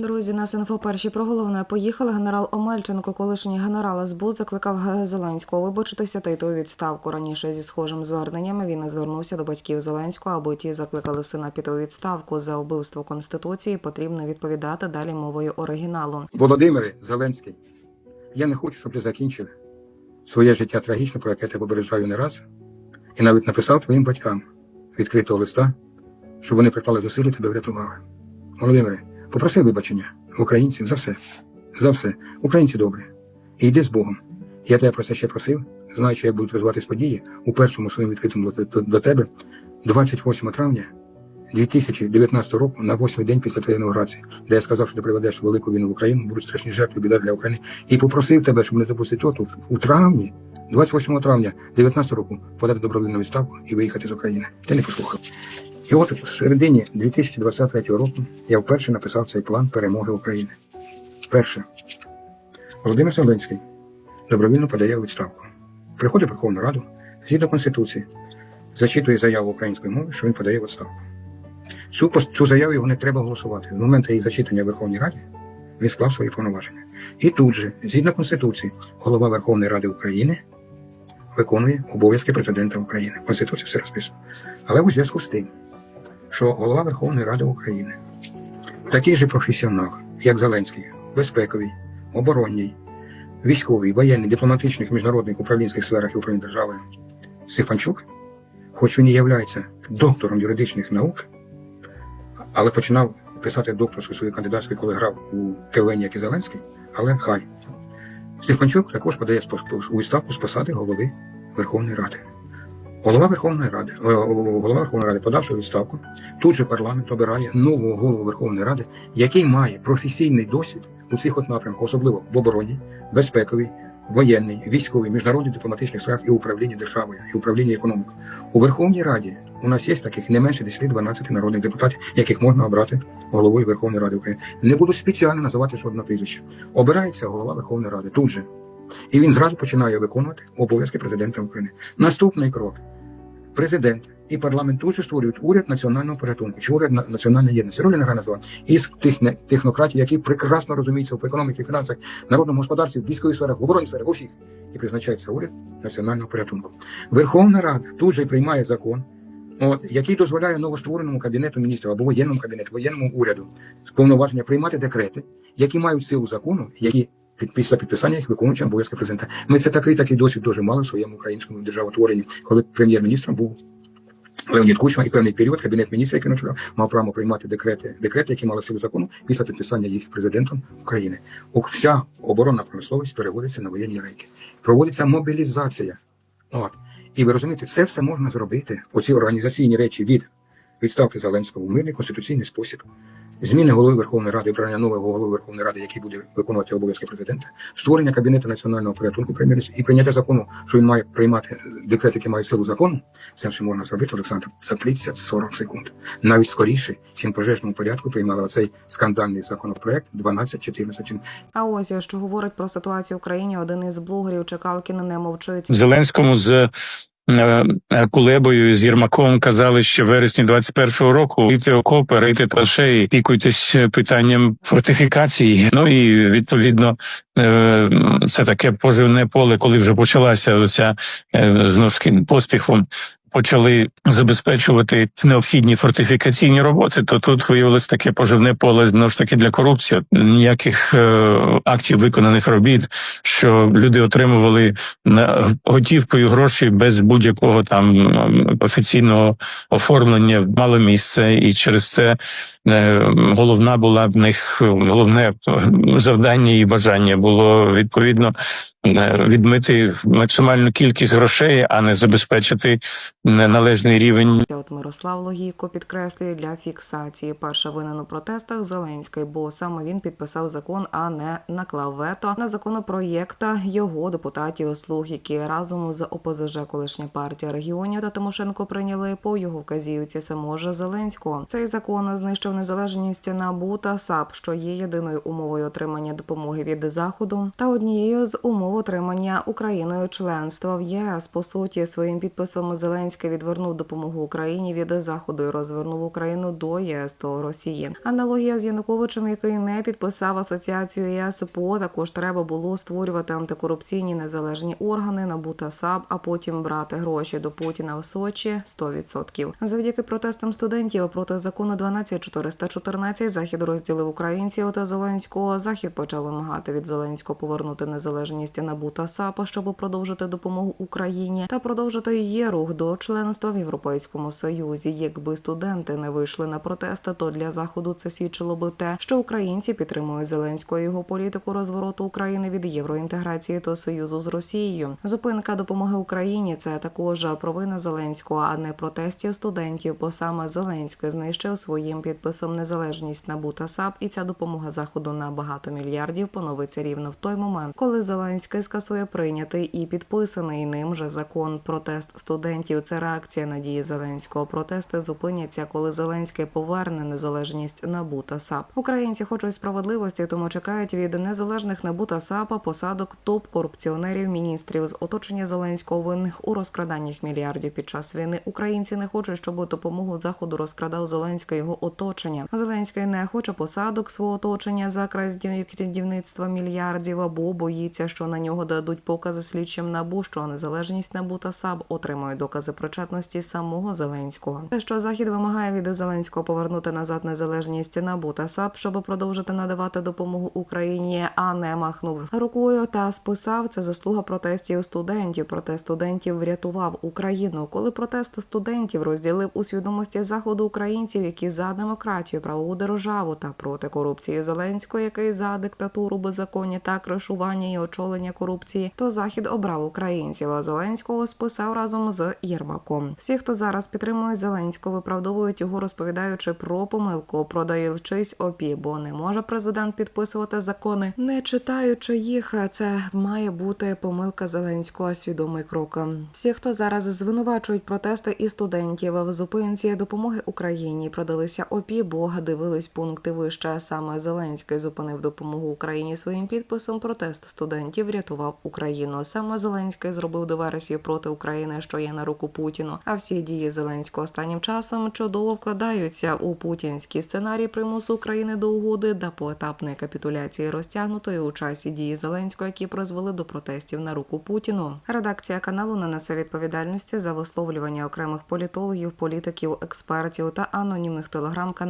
Друзі, нас інфо перші про головне поїхали. Генерал Омельченко, колишній генерал СБУ, закликав Зеленського вибачитися та йти у відставку. Раніше зі схожим зверненням він звернувся до батьків Зеленського, аби ті закликали сина піти у відставку за вбивство конституції. Потрібно відповідати далі мовою оригіналу. Володимире Зеленський, я не хочу, щоб ти закінчив своє життя трагічно, про яке тебе попереджаю не раз, і навіть написав твоїм батькам відкритого листа, щоб вони приклали зусилля тебе врятували. Володимире, попроси вибачення українців за все. За все. Українці добрі. І йди з Богом. Я тебе про це ще просив, знаючи, як будуть розвиватись події у першому своєму відкритому до- тебе 28 травня 2019 року на восьмий день після твоєї інаугурації, де я сказав, що ти приведеш велику війну в Україну, будуть страшні жертви, біда для України, і попросив тебе, щоб не допустити того, у травні, 28 травня 2019 року, подати добровільну відставку і виїхати з України. Ти не послухав. І от в середині 2023 року я вперше написав цей план перемоги України. Перше. Володимир Зеленський добровільно подає відставку. Приходить в Верховну Раду, згідно Конституції, зачитує заяву української мови, що він подає відставку. Цю, цю заяву його не треба голосувати. В момент її зачитання в Верховній Раді він склав свої повноваження. І тут же, згідно Конституції, голова Верховної Ради України виконує обов'язки президента України. Конституція все розписано. Але у зв'язку з тим, що голова Верховної Ради України такий же професіонал, як Зеленський, в безпековій, оборонній, військовій, воєнній, дипломатичних, міжнародних управлінських сферах і управління державою Стефанчук, хоч він і являється доктором юридичних наук, але починав писати докторську свою кандидатську, коли грав у КВН, як і Зеленський, але хай. Стефанчук також подає у відставку з посади голови Верховної Ради. Голова Верховної Ради, е, голова Верховної Ради, подавши відставку, тут же парламент обирає нового голову Верховної Ради, який має професійний досвід у цих от напрямках, особливо в обороні, безпековій, воєнній, військовій, міжнародній дипломатичних сферах і управлінні державою, і управлінні економікою. У Верховній Раді у нас є таких не менше 10-12 народних депутатів, яких можна обрати головою Верховної Ради України. Не буду спеціально називати жодного прізвища. Обирається голова Верховної Ради тут же. І він зразу починає виконувати обов'язки президента України. Наступний крок. Президент і парламент же створюють уряд національного порятунку чи уряд національної єдності. Ролі нехай із тих технократів, які прекрасно розуміються в економіці, фінансах, народному господарстві, в військовій сферах, в оборонній сферах, у всіх. І призначається уряд національного порятунку. Верховна Рада тут же приймає закон, от, який дозволяє новоствореному кабінету міністрів або воєнному кабінету, воєнному уряду з повноваження приймати декрети, які мають силу закону, які після підписання їх виконуючи обов'язки президента. Ми це такий такий досвід дуже мали в своєму українському державотворенні, коли прем'єр-міністром був Леонід Кучма і певний період кабінет міністрів, який начував, мав право приймати декрети, декрети, які мали силу закону після підписання їх президентом України. О, Вся оборонна промисловість переводиться на воєнні рейки. Проводиться мобілізація. От. І ви розумієте, це все можна зробити, оці організаційні речі від відставки Зеленського в мирний конституційний спосіб. Зміни голови Верховної Ради, обрання нового голови Верховної Ради, який буде виконувати обов'язки президента, створення кабінету національного порятунку прем'єр і прийняття закону, що він має приймати декрет, який має силу закону. Це все можна зробити, Олександр, за 30-40 секунд. Навіть скоріше, чим пожежному порядку приймали оцей скандальний законопроект 12-14. А ось що говорить про ситуацію в Україні. Один із блогерів Чекалкін не мовчить. Зеленському з Кулебою з Єрмаком казали в вересні 21-го року рийте окопи, рити траншеї, пікуйтесь питанням фортифікації. Ну і відповідно е, це таке поживне поле, коли вже почалася ця знову ж поспіхом. Почали забезпечувати необхідні фортифікаційні роботи, то тут виявилось таке поживне поле знову ж таки для корупції. Ніяких е, актів виконаних робіт, що люди отримували на готівкою гроші без будь-якого там офіційного оформлення мало місце, і через це е, головна була в них головне е, завдання і бажання було відповідно е, відмити максимальну кількість грошей, а не забезпечити е, належний рівень От Мирослав Логійко підкреслює для фіксації. Перша винен у протестах Зеленський, бо саме він підписав закон, а не наклав вето на законопроєкта його депутатів слуг, які разом з ОПЗЖ, колишня партія регіонів та Тимошенко прийняли. По його вказівці самого Зеленського. Цей закон знищив незалежність НАБУ та САП, що є єдиною умовою отримання допомоги від заходу, та однією з умов отримання Україною членства в ЄС. По суті, своїм підписом Зеленський відвернув допомогу Україні від заходу і розвернув Україну до ЄС до Росії. Аналогія з Януковичем, який не підписав асоціацію ЄС ПО, також треба було створювати антикорупційні незалежні органи НАБУ та САП, а потім брати гроші до Путіна в Сочі 100%. Завдяки протестам студентів проти закону 12414 захід розділив українців та Зеленського. Захід почав вимагати від Зеленського повернути незалежність НАБУ та САП, щоб продовжити допомогу Україні та продовжити її рух до членства в Європейському Союзі. Якби студенти не вийшли на протести, то для заходу це свідчило би те, що українці підтримують Зеленського його політику розвороту України від євроінтеграції до союзу з Росією. Зупинка допомоги Україні це також провина Зеленського, а не протестів студентів. Бо саме Зеленський знищив своїм підписом незалежність НАБУ та САП, і ця допомога заходу на багато мільярдів поновиться рівно в той момент, коли Зеленський скасує прийнятий і підписаний ним же закон. Протест студентів це реакція на дії Зеленського. Протести зупиняться, коли Зеленський поверне незалежність НАБУ та САП. Українці хочуть справедливості, тому чекають від незалежних НАБУ та САПа посадок топ-корупціонерів, міністрів з оточення Зеленського винних у розкраданнях мільярдів під час війни. Українці не хочуть, щоб допомогу заходу розкрадав Зеленський його оточення. Зеленський не хоче посадок свого оточення за крадівництва мільярдів або боїться, що на нього дадуть покази слідчим набу, що незалежність НАБУ та САБ отримує докази причетності самого Зеленського. Те, що захід вимагає від Зеленського повернути назад незалежність НАБУ та САП, щоб продовжити надавати допомогу Україні, а не махнув рукою та списав це заслуга протестів студентів. Проте студентів врятував Україну, коли протест студентів розділив у свідомості заходу українців, які за демократію, правову державу та проти корупції Зеленського, який за диктатуру беззаконня та кришування і очолення корупції, то захід обрав українців. А Зеленського списав разом з Єрмаком. Всі, хто зараз підтримує Зеленського, виправдовують його, розповідаючи про помилку, продаючись опі, бо не може президент підписувати закони, не читаючи їх. Це має бути помилка Зеленського, свідомий крок. Всі, хто зараз звинувачують протести і студентів в зупинці допомоги Україні, продалися опі, бо дивились пункти вище. Саме Зеленський зупинив допомогу Україні своїм підписом. Протест студентів врятував Україну. Саме Зеленський зробив диверсію проти України, що є на руку Путіну. А всі дії Зеленського останнім часом чудово вкладаються у путінський сценарій примусу України до угоди та поетапної капітуляції розтягнутої у часі дії Зеленського, які призвели до протестів на руку Путіну. Редакція каналу не несе відповідальності за висловлювання окремих політологів, політиків, експертів та анонімних телеграм-каналів.